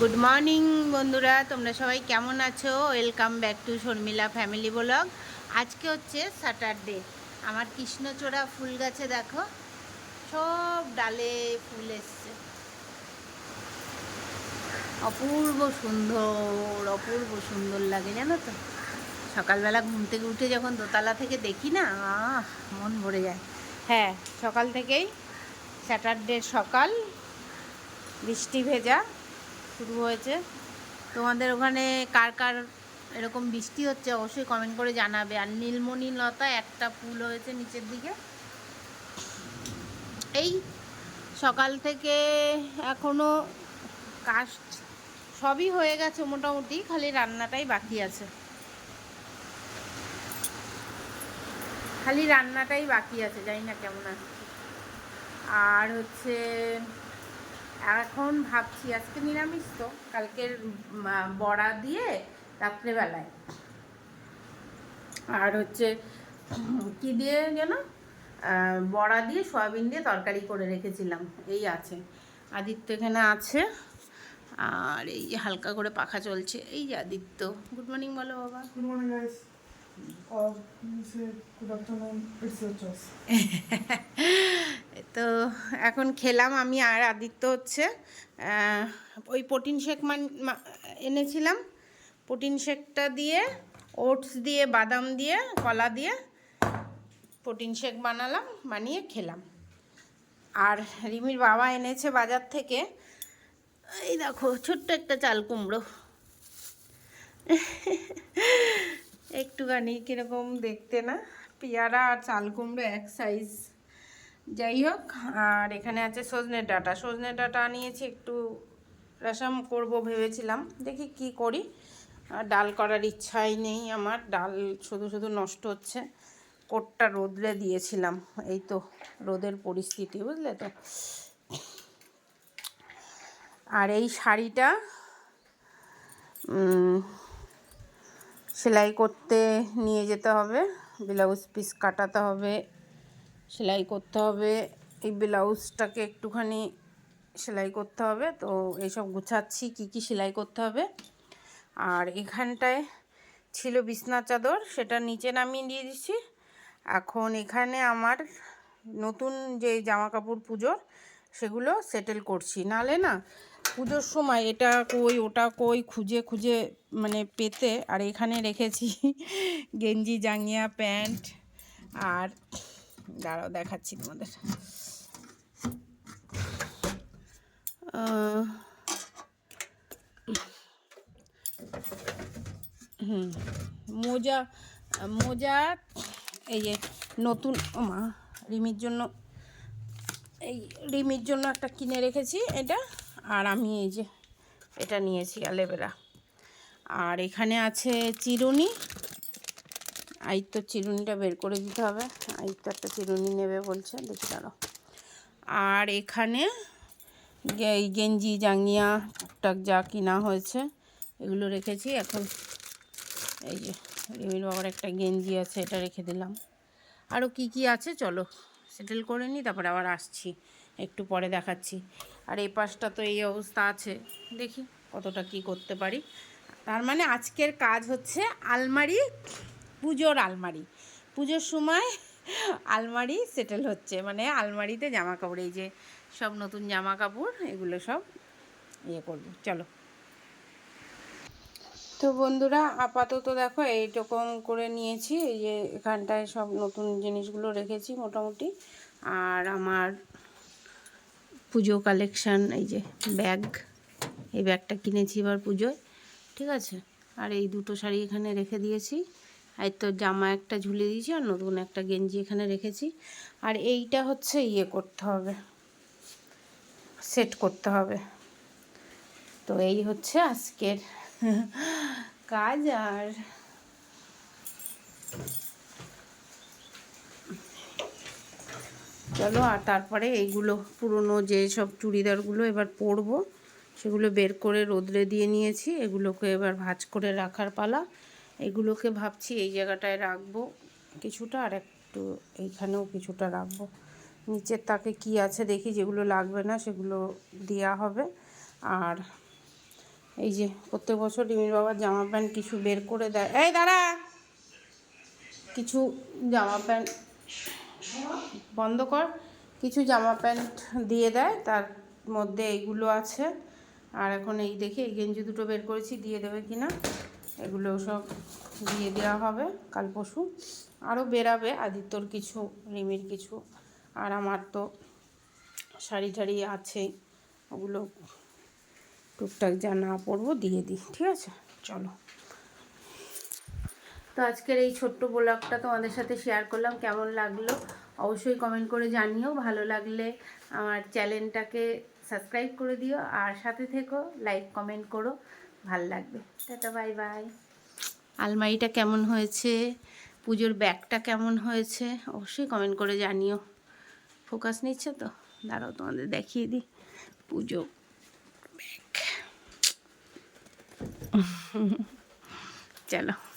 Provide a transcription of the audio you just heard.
Good morning বন্ধুরা, তোমরা সবাই কেমন আছো? Welcome back to Sharmila family blog আজকে হচ্ছে স্যাটারডে আমার কৃষ্ণচূড়া ফুল গাছে দেখো, সব ডালে ফুল এসছে। অপূর্ব সুন্দর অপূর্ব সুন্দর লাগে, জানো তো? সকালবেলা ঘুম থেকে উঠে যখন দোতলা থেকে দেখি না মন ভরে যায়। হ্যাঁ সকাল থেকেই স্যাটারডে সকাল, বৃষ্টি ভেজা। শুরু হয়েছে। তোমাদের ওখানে কার কার এরকম বৃষ্টি হচ্ছে অবশ্যই কমেন্ট করে জানাবে। আর নীলমণি লতা একটা ফুল হয়েছে নিচের দিকে। এই সকাল থেকে এখনও কাস্ট সবই হয়ে গেছে মোটামুটি, খালি রান্নাটাই বাকি আছে। খালি রান্নাটাই বাকি আছে, জানি না কেমন আছে। আর হচ্ছে এখন ভাবছি আজকে নিরামিষ তো কালকের বড়া দিয়ে রাত্রেবেলায়। আর হচ্ছে কি দিয়ে যেন বড়া দিয়ে সয়াবিন দিয়ে তরকারি করে রেখেছিলাম এই আছে। আদিত্য এখানে আছে আর এই যে হালকা করে পাখা চলছে এই যে আদিত্য। গুড মর্নিং বলো বাবা। Good morning, guys. Or you say good afternoon. তো এখন খেলাম আমি আর আদিত্য হচ্ছে ওই প্রোটিন শেক মান এনেছিলাম। প্রোটিন শেকটা দিয়ে, ওটস দিয়ে, বাদাম দিয়ে, কলা দিয়ে প্রোটিন শেক বানালাম, বানিয়ে খেলাম। আর রিমির বাবা এনেছে বাজার থেকে, এই দেখো, ছোট্ট একটা চাল কুমড়ো। একটুখানি কীরকম দেখতে না? পেয়ারা আর চাল কুমড়ো এক সাইজ যাই হোক, আর এখানে আছে সজনে ডাটা। সজনে ডাটা নিয়েছি একটু রসম করব ভেবেছিলাম। দেখি কি করি। আর ডাল করার ইচ্ছাই নেই আমার। ডাল শুধু শুধু নষ্ট হচ্ছে। কোটটা রোদরে দিয়েছিলাম। এই তো রোদের পরিস্থিতি, বুঝলে তো? আর এই শাড়িটা সেলাই করতে নিয়ে যেতে হবে। ব্লাউজ পিস কাটাতে হবে। সেলাই করতে হবে। এই ব্লাউজটাকে একটুখানি সেলাই করতে হবে। তো এইসব গুছাচ্ছি, কি কি সেলাই করতে হবে। আর এখানটায় ছিল বিছনা চাদর, সেটা নিচে নামিয়ে দিয়ে দিচ্ছি। এখন এখানে আমার নতুন যে জামা কাপড় পুজোর, সেগুলো সেটেল করছি। নালে না, পুজোর সময় এটা কই, ওটা কই, খুঁজে খুঁজে মানে পেতে, আর এখানে রেখেছি গেঞ্জি, জাঙ্গিয়া, প্যান্ট, আর দাঁড়াও, দেখাচ্ছি তোমাদের। হুম, মোজা মোজা, এই যে নতুন মা, রিমির জন্য, এই রিমির জন্য একটা কিনে রেখেছি এটা, আর আমি এই যে এটা নিয়েছি অ্যালোভেরা। আর এখানে আছে চিরুনি আইত্য চিরুনিটা বের করে দিতে হবে। আইত্য একটা চিরুনি নেবে বলছে, দেখি দাঁড়াও। আর এখানে এই গেঞ্জি, জাঙ্গিয়া, টুকটাক যা কিনা হয়েছে, এগুলো রেখেছি। এখন এই যে রিমির বাবার একটা গেঞ্জি আছে, এটা রেখে দিলাম। আরও কি কি আছে চলো, সেটেল করে নিই, তারপরে আবার আসছি, একটু পরে দেখাচ্ছি। আর এই পাশটা তো এই অবস্থা আছে, দেখি কতটা কি করতে পারি। তার মানে আজকের কাজ হচ্ছে আলমারি পুজোর আলমারি। পুজোর সময় আলমারি সেটেল হচ্ছে। মানে আলমারিতে জামা কাপড় এই যে সব নতুন জামা কাপড় এগুলো সব ইয়ে করব। চলো। তো বন্ধুরা, আপাতত দেখো, এইরকম করে নিয়েছি। এই যে এখানটায় সব নতুন জিনিসগুলো রেখেছি মোটামুটি। আর আমার পুজো কালেকশান এই যে ব্যাগ এই ব্যাগটা কিনেছি এবার পুজোয়। ঠিক আছে? আর এই দুটো শাড়ি এখানে রেখে দিয়েছি। আর তো জামা একটা ঝুলে দিয়েছি আর নতুন একটা গেঞ্জি এখানে রেখেছি। আর এইটা হচ্ছে ইয়ে করতে হবে, সেট করতে হবে। তো এই হচ্ছে আজকের কাজ আর চলো আর তারপরে এইগুলো পুরনো যে সব চুড়িদারগুলো এবার পরবো, সেগুলো বের করে রোদ্রে দিয়ে নিয়েছি, এগুলোকে এবার ভাঁজ করে রাখার পালা। এগুলোকে ভাবছি এই জায়গাটায় রাখব কিছুটা আর একটু এইখানেও কিছুটা রাখব। নিচের তাকে কি আছে দেখি যেগুলো লাগবে না সেগুলো দেওয়া হবে। আর এই যে প্রত্যেক বছর রিমির বাবার জামা প্যান্ট কিছু বের করে দেয়। এই দাঁড়া! কিছু জামা প্যান্ট বন্ধ কর। কিছু জামা প্যান্ট দিয়ে দেয়, তার মধ্যে এইগুলো আছে। আর এখন এই দেখি, এই গেঞ্জি দুটো বের করেছি, দিয়ে দেবে কি না এগুলো সব দিয়ে দেওয়া হবে কাল পরশু। আরও বেরাবে আদিত্যর কিছু, রিমির কিছু, আর আমার তো শাড়ি টাড়ি আছেই ওগুলো টুকটাক যা না পরবো দিয়ে দিই, ঠিক আছে? চলো। তো আজকের এই ছোট্ট ব্লগটা তোমাদের সাথে শেয়ার করলাম, কেমন লাগল অবশ্যই কমেন্ট করে জানিও, ভালো লাগলে আমার চ্যানেলটাকে সাবস্ক্রাইব করে দিও, আর সাথে থেকো লাইক কমেন্ট করো। ভালো লাগবে। Tata, bye bye. আলমারিটা কেমন হয়েছে? পুজোর ব্যাগটা কেমন হয়েছে? অবশ্যই কমেন্ট করে জানিও। ফোকাস নিচ্ছে তো? দাঁড়াও, তোমাদের দেখিয়ে দিই। পুজো ব্যাগ। চলো।